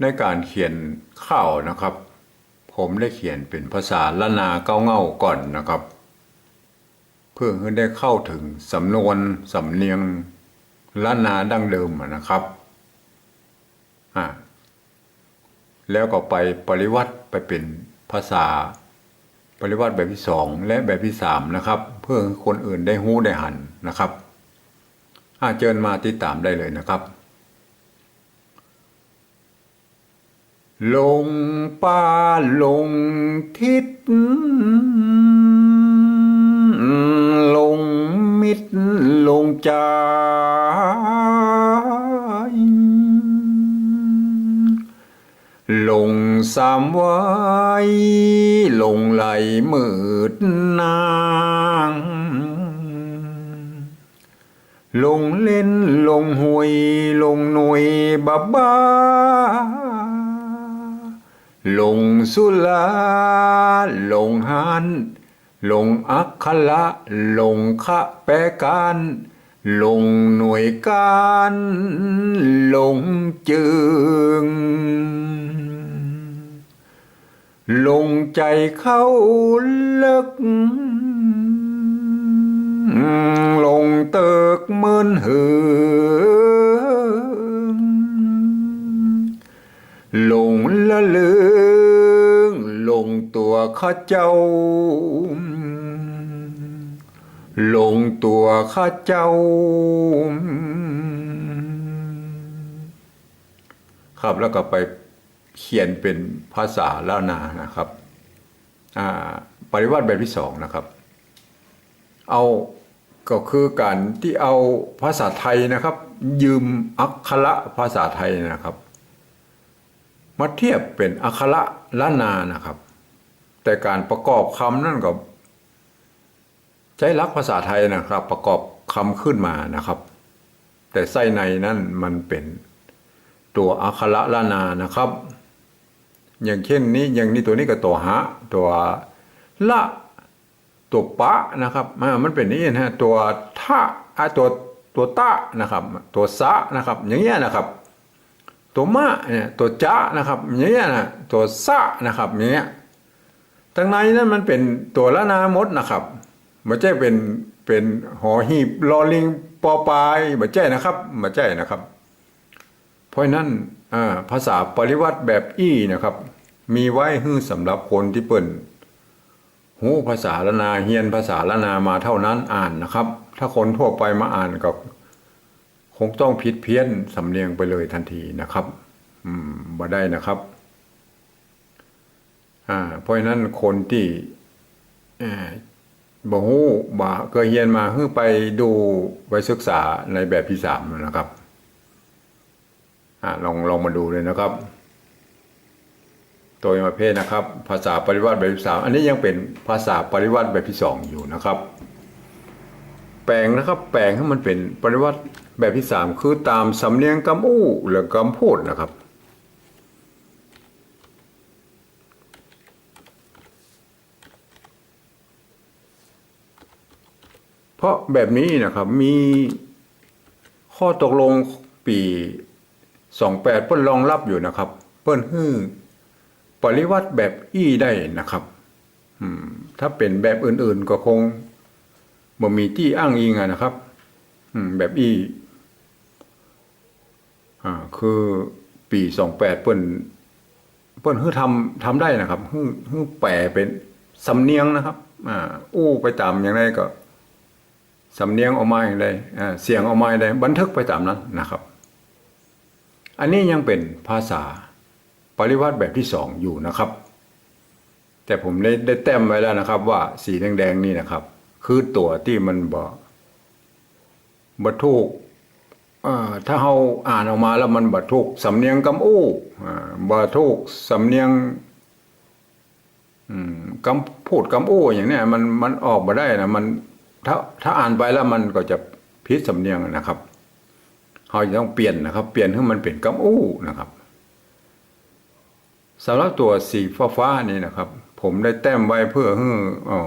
ในการเขียนข้าวนะครับ ผมได้เขียนเป็นภาษาละนาเก้าเง่าก่อนนะครับ เพื่อให้ได้เข้าถึงสำนวนสำเนียงละนาดั้งเดิมนะครับอ่าแล้วก็ไปปริวัติไปเป็นภาษา ปริวัติแบบที่สองและแบบที่สามนะครับ เพื่อให้คนอื่นได้หู้ได้หันนะครับอาเจิญมาติดตามได้เลยนะครับ ลงป่าลงทิศลงมิตรลงใจลงสามไว้ลงไหลมืดนางลงเล่นลงหวยลงหน่วยบาบ้า ลงสุลาลงหันลงอักขละลงคะแปรการลงหน่วยการลงจึงลงใจเข้าลึกลงเติกเมืนหือ หลงละลึงลงตัวข้าเจ้าลงตัวข้าเจ้า ครับแล้วก็ไปเขียนเป็นภาษาล้านนานะครับอ่าปริวัติแบบที่สองนะครับ เอาก็คือการที่เอาภาษาไทยนะครับ ยืมอักขระภาษาไทยนะครับ มาเทียบเป็นอักขระล้านานะครับ แต่การประกอบคำนั่นก็ใช้ลักภาษาไทยนะครับ ประกอบคำขึ้นมานะครับ แต่ไส้ในนั่นมันเป็นตัวอักขระล้านานะครับ อย่างเช่นนี้อย่างนี้ตัวนี้ก็ตัวหะตัวละตัวปะนะครับมันเป็นนี้นะฮะตัวทะอ่าตัวตัวตะนะครับ ตัวสะนะครับ อย่างเงี้ยนะครับ ตัวมะเนี่ยตัวจะนะครับอย่างเงี้ยนะตัวสะนะครับอย่างเงี้ยทั้งในนั้นมันเป็นตัวละนามดนะครับไม่ใช่เป็นเป็นหอหีบลอลิงปอปลายไม่ใช่นะครับไม่ใช่นะครับ เพราะนั้นอ่าภาษาปริวัติแบบอี้นะครับ มีไว้ให้สำหรับคนที่เปิ่นหูภาษาละนาเฮียนภาษาละนามาเท่านั้นอ่านนะครับ ถ้าคนทั่วไปมาอ่านก็ คงต้องผิดเพี้ยนสำเนียงไปเลยทันทีนะครับ อืมบ่ได้นะครับ อ่า เพราะฉะนั้นคนที่บ่ฮู้บ่เคยเรียนมาคือไปดูไปศึกษาในแบบที่สามนะครับ อ่าลองลองมาดูเลยนะครับตัวประเภทนะครับ ภาษาปริวัติแบบที่สามอันนี้ยังเป็นภาษาปริวัติแบบที่สองอยู่นะครับ แปลงนะครับ แปลงให้มันเป็นปริวัติ แบบที่สามคือตามสำเนียงกำอู้หรือกำพูดนะครับ เพราะแบบนี้นะครับมีข้อตกลงปีสองแปดเปิ้นรองรับอยู่นะครับ เปิ้นฮื้อปริวัติแบบอี้ได้นะครับถ้าเป็นแบบอื่นๆก็คงบ่มีที่อ้างอิงอะนะครับแบบอี้ อ่าคือปีสองแปดเปิ้นเปิ้นฮื้อทำทำได้นะครับฮื้อฮื้อแปลเป็นสำเนียงนะครับอ่าอู้ไปตามอย่างไรก็สำเนียงออกมาอย่างไรอ่าเสียงออกมาอย่างไรบันทึกไปตามนั้นนะครับ อันนี้ยังเป็นภาษาปริวัติแบบที่สองอยู่นะครับ แต่ผมได้ได้แต้มไว้แล้วนะครับ ว่าสีแดงๆนี่นะครับ คือตัวที่มันบ่บ่ถูก ถ้าเราอ่านออกมาแล้วมันบ่ถูกสำเนียงกำอู้อ่าบ่ถูกสำเนียงอืมกำพูดกำอู้อย่างเนี้ยมันมันออกมาได้นะมันถ้าถ้าอ่านไปแล้วมันก็จะพิษสำเนียงนะครับเราจะต้องเปลี่ยนนะครับ เปลี่ยนให้มันเป็นกำอู้นะครับสำหรับตัวสีฟ้าฟ้านี่นะครับ ผมได้แต้มไว้เพื่อให้อ๋อ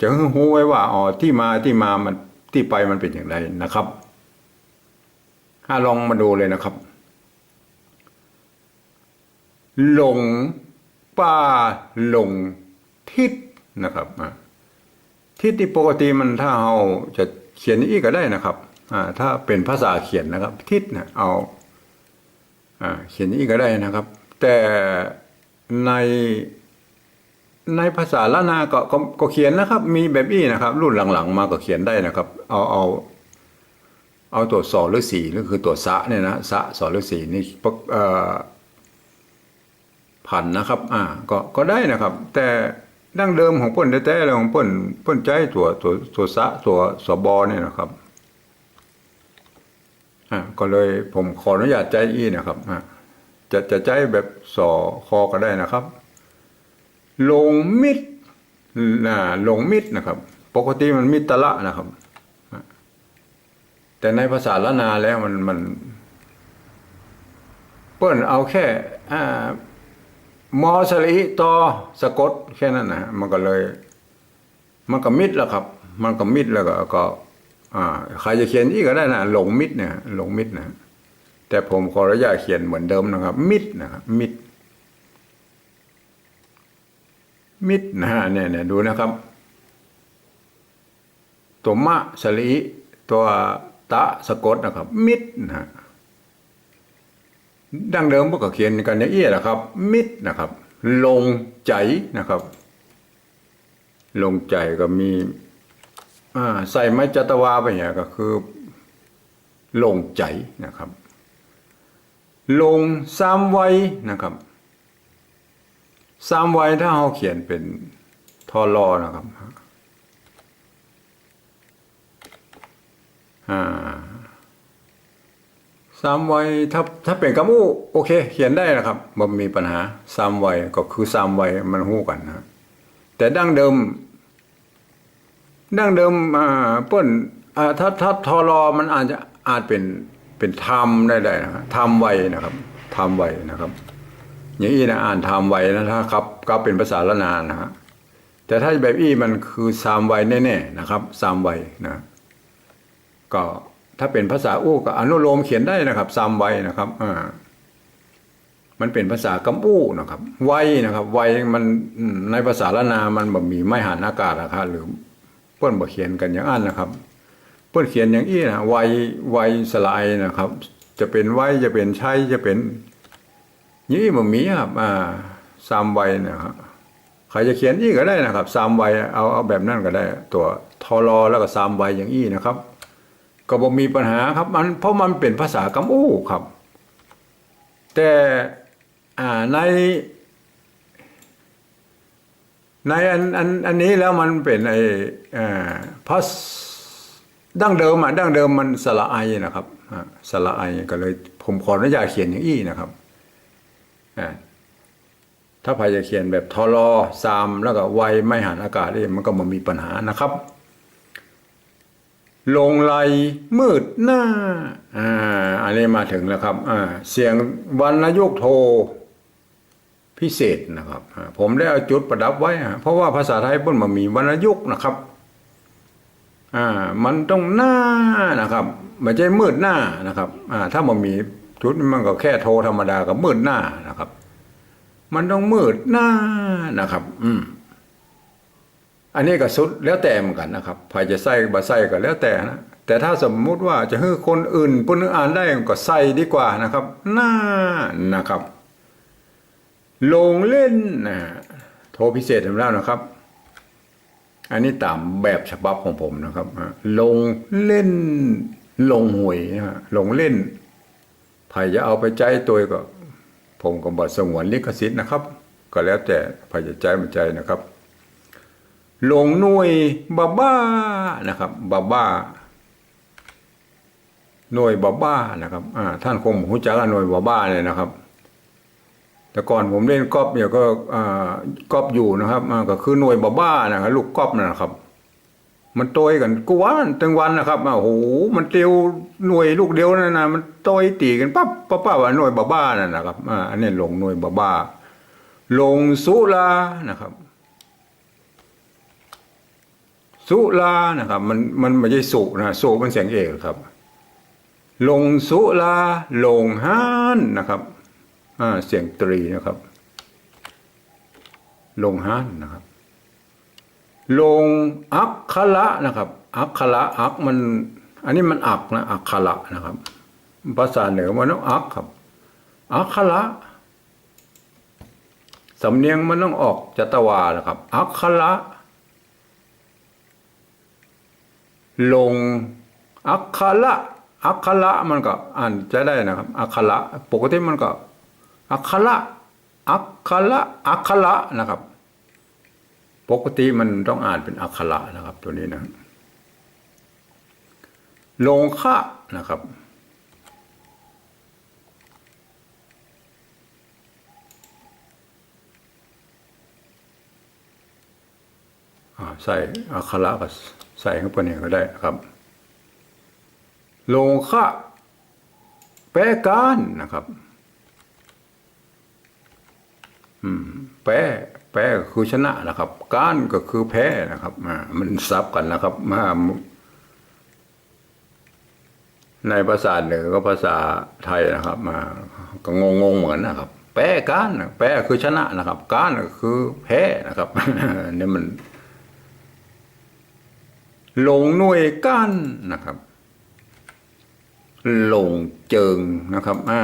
จะให้รู้ไว้ว่าอ๋อที่มาที่มามันที่ไปมันเป็นอย่างไรนะครับ ถ้าลองมาดูเลยนะครับ หลงป่าหลงทิศนะครับทิศที่ปกติมันถ้าเราจะเขียนอีกก็ได้นะครับถ้าเป็นภาษาเขียนนะครับ ทิศเนี่ยเอาเขียนอีกก็ได้นะครับ แต่ในในภาษาละนาก็ก็ก็เขียนนะครับ มีแบบอี้นะครับ รุ่นหลังๆ มาก็เขียนได้นะครับ เอาเอา เอาตัวสอหรือสีหรือคือตัวสะเนี่ยนะสะสอหรือสีนี่ผันนะครับ อ่า ก็ก็ได้นะครับ แต่ดั้งเดิมของเปิ้นแท้ๆเลยของเปิ้นเปิ้นใจตัวตัวตัวสะตัวสบอเนี่ยนะครับอ่าก็เลยผมขออนุญาตใจอีนะครับอ่าจะจะใจแบบสอคอก็ได้นะครับ ลงมิดนะลงมิดนะครับ ปกติมันมิตรละนะครับ แต่ในภาษาละนาแล้วมันมัน เปิ้นเอาแค่อ่ามอสลีตอสะกดแค่นั้นนะมันก็เลย มันก็มิดแล้วครับ มันก็มิดแล้วก็ก็อ่าใครจะเขียนอีกก็ได้นะหลงมิดเนี่ยหลงมิดนะแต่ผมขออนุญาตเขียนเหมือนเดิมนะครับ มิดนะครับมิดมิดนะฮะเนี่ยเนี่ยดูนะครับ ตัวมะสลีตัว ตะสะกดนะครับ มิดนะฮะดังเดิมพวกก็เขียนกันอย่างเอี้ยนะครับ มิดนะครับ ลงใจนะครับ ลงใจก็มีใส่ไม้จัตวาไปเนี่ยก็คือ ลงใจนะครับ ลงสามไว้นะครับสามไว้ถ้าเราเขียนเป็นทอรอนะครับ อ่าสามไว้ถ้าถ้าเป็นกำอู้โอเค เขียนได้นะครับมันมีปัญหาสามไว้ก็คือสามไว้มันหู้กันนะแต่ดั้งเดิม ดั้งเดิมอ่าเปิ้นอ่าถ้าถ้าทอรอมันอาจจะอาจเป็นเป็นธรรมได้ได้นะธรรมไวนะครับธรรมไวนะครับ อย่างอี้นะอ่านธรรมไวนะถ้าครับก็เป็นภาษาละนานนะฮะแต่ถ้าแบบอี้มันคือสามไวแน่ๆนะครับสามไวนะ ก็ถ้าเป็นภาษาอู้ก็อนุโลมเขียนได้นะครับสามไว้นะครับอ่ามันเป็นภาษากำอู้นะครับ ไวนะครับ ไวมันในภาษาละนา มันแบบมีไม่หันอากาศนะครับหรือเปิ้นบ่เขียนกันอย่างอันนะครับเปิ้นเขียนอย่างอี้นะไวไวสลายนะครับ จะเป็นไวจะเป็นใช้จะเป็นยี่บ่มีครับอ่าสามไวนะครับใครจะเขียนอี้ก็ได้นะครับสามไวเอาเอาแบบนั้นก็ได้ ตัวทอรอแล้วก็สามไวอย่างอี้นะครับ ก็บ่มีปัญหาครับมันเพราะมันเป็นภาษากำอู้ครับ แต่ในในอันอันอันนี้แล้วมันเป็นไอ้อ่าเพราะดั้งเดิมอะดั้งเดิมมันสระไอนะครับสระไอก็เลยผมขออนุญาตเขียนอย่างอี้นะครับอ่าถ้าใครจะเขียนแบบทอรอซามแล้วก็ไวไม่หันอากาศนี่มันก็มามีปัญหานะครับ ลงไหลมืดหน้า อ่า อันนี้มาถึงแล้วครับ อ่า เสียงวรรณยุกโทพิเศษนะครับ ผมได้เอาจุดประดับไว้ เพราะว่าภาษาไทยเพิ่นมามีวรรณยุกนะครับ อ่า มันต้องหน้านะครับไม่ใช่มืดหน้านะครับ อ่า ถ้ามันมีจุดมันก็แค่โทธรรมดากับมืดหน้านะครับ มันต้องมืดหน้านะครับ อืม อันนี้ก็สุดแล้วแต่เหมือนกันนะครับใครจะใส่บ่ใส่ก็แล้วแต่นะแต่ถ้าสมมุติว่าจะให้คนอื่นปุ่นอ่านได้ก็ใส่ดีกว่านะครับน้านะครับลงเล่นนะโทรพิเศษทำแล้วนะครับ อันนี้ตามแบบฉบับของผมนะครับอะลงเล่น ลงหวยนะฮะลงเล่นใครจะเอาไปใจตัวก็ ผมก็บอสงวนลิขสิทธิ์นะครับ ก็แล้วแต่ใครจะใจมันใจนะครับ ลงหน่วยบาบ้านะครับบาบ้าหน่วยบาบ้านะครับอ่าท่านคงหูจักหน่วยบาบ้าเลยนะครับ แต่ก่อนผมเล่นกอล์ฟเนี่ยก็อ่ากอล์ฟอยู่นะครับอ่าก็คือหน่วยบาบ้านะครับลูกกอล์ฟนะครับ มันโตยกันกวนตั้งวันนะครับอ่าโอ้โหมันเตียวหน่วยลูกเดียวนั่นนะมันโตยตีกันปั๊บปั๊บปั๊บว่าหน่วยบาบ้านั่นนะครับอ่าอันนี้ลงหน่วยบาบ้าลงสุรานะครับ สุรานะครับ มันมันไม่ใช่สุนะสุมันเสียงเอกครับ ลงสุราลงห้านนะครับอ่าเสียงตรีนะครับ ลงห้านนะครับ ลงอักขระนะครับ อักขระอักมัน อันนี้มันอักนะอักขระนะครับ ภาษาเหนือมันต้องอักครับ อักขระสำเนียงมันต้องออกจัตวานะครับ อักขระ ลงอักขระอักขระมันก็อ่านจะได้นะครับ อักขระปกติมันก็ อักขระอักขระอักขระนะครับ ปกติมันต้องอ่านเป็นอักขระนะครับ ตัวนี้นะลงคะนะครับใส่อักขระก็ ใส่เข้าไปเนี่ยก็ได้ครับ ลงค่ะแปลการนะครับอืมแปลแปลก็คือชนะนะครับ การก็คือแพ้นะครับมันซับกันนะครับมาในภาษาเหนือก็ภาษาไทยนะครับ มาก็งงงๆเหมือนนะครับแปลการแปลคือชนะนะครับ การก็คือแพ้นะครับเนี่ยมัน หลงหน่วยก้านนะครับ หลงเจิงนะครับอ่า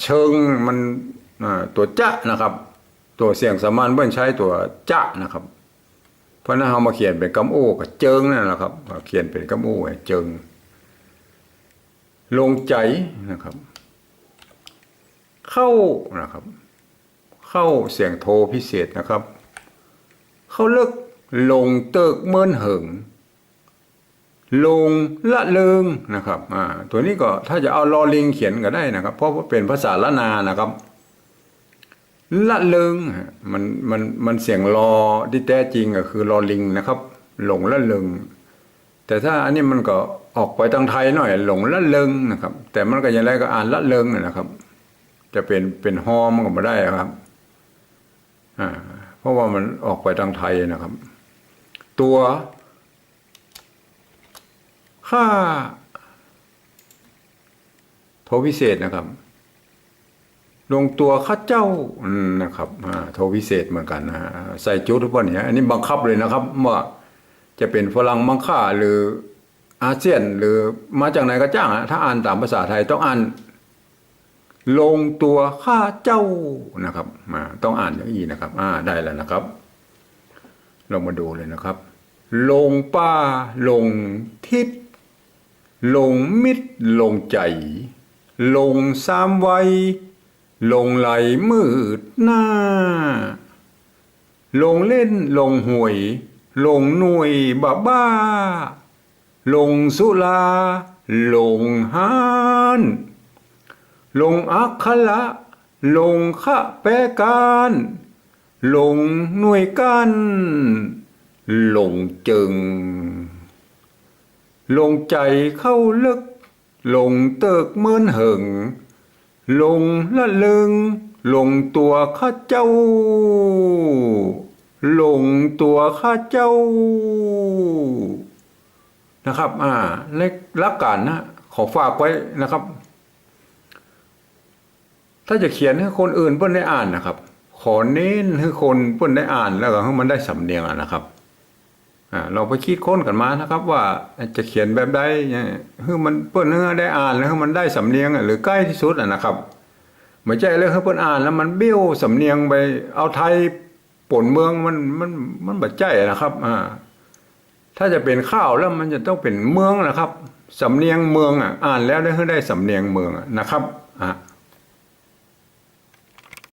เชิงมันตัวจะนะครับ ตัวเสียงสามานเบิ้นใช้ตัวจะนะครับ เพราะนั้นเรามาเขียนเป็นกำโอ้กับเจิงนั่นแหละครับเขียนเป็นกำโอ้เจิงลงใจนะครับ เข้านะครับ เข้าเสียงโทพิเศษนะครับ เข้าเลิกลงเติกเมินเหิง ลงละเลิงนะครับอ่าตัวนี้ก็ถ้าจะเอาลอลิงเขียนก็ได้นะครับ เพราะว่าเป็นภาษาละนานะครับ ละเลิงมันมันมันเสียงรอที่แท้จริงก็คือรอลิงนะครับ หลงละเลิงแต่ถ้าอันนี้มันก็ออกไปทางไทยหน่อย หลงละเลิงนะครับ แต่มันก็ยังไงก็อ่านละเลิงนะครับ จะเป็นเป็นฮอมันก็ไม่ได้ครับอ่าเพราะว่ามันออกไปทางไทยนะครับ ตัว ค่าโทพิเศษนะครับ ลงตัวข้าเจ้านะครับโทพิเศษเหมือนกันนะฮะใส่จุดทุกวันเนี้ยอันนี้บังคับเลยนะครับว่าจะเป็นฝรั่งมังค่าหรืออาเซียนหรือมาจากไหนก็จ้างอะถ้าอ่านตามภาษาไทยต้องอ่านลงตัวข้าเจ้านะครับมาต้องอ่านอย่างนี้นะครับ อ่าได้แล้วนะครับ เรามาดูเลยนะครับ ลงป้าลงทิศ ลงมิตรลงใจ ลงสามไวัยลงไหลมืดหน้า ลงเล่นลงหวย ลงหน่วยบ้าบ้า ลงสุลา ลงฮานลงอักขระลงขะแปการ ลงหน่วยกัน ลงจึง ลงใจเข้าลึก ลงเติกเมินเหิง ลงละลึง ลงตัวข้าเจ้า ลงตัวข้าเจ้า นะครับ อ่าในรักการนะ ขอฝากไว้นะครับ ถ้าจะเขียนให้คนอื่นเพื่อนได้อ่านนะครับ ขอเน้นให้คนเพื่อนได้อ่านแล้วก็ให้มันได้สำเนียงอะนะครับ เราไปคิดค้นกันมานะครับ ว่าจะเขียนแบบใดเนี่ยให้มันเพื่อนเนื้อได้อ่านแล้วให้มันได้สำเนียงอะหรือใกล้ที่สุดอะนะครับไม่ใช่เลยให้เพื่อนอ่านแล้วมันเบี้ยวสำเนียงไปเอาไทยป่นเมืองมันมันมันบัดใจนะครับอ่าถ้าจะเป็นข้าวแล้วมันจะต้องเป็นเมืองนะครับสำเนียงเมืองอะอ่านแล้วได้ให้ได้สำเนียงเมืองนะครับอะ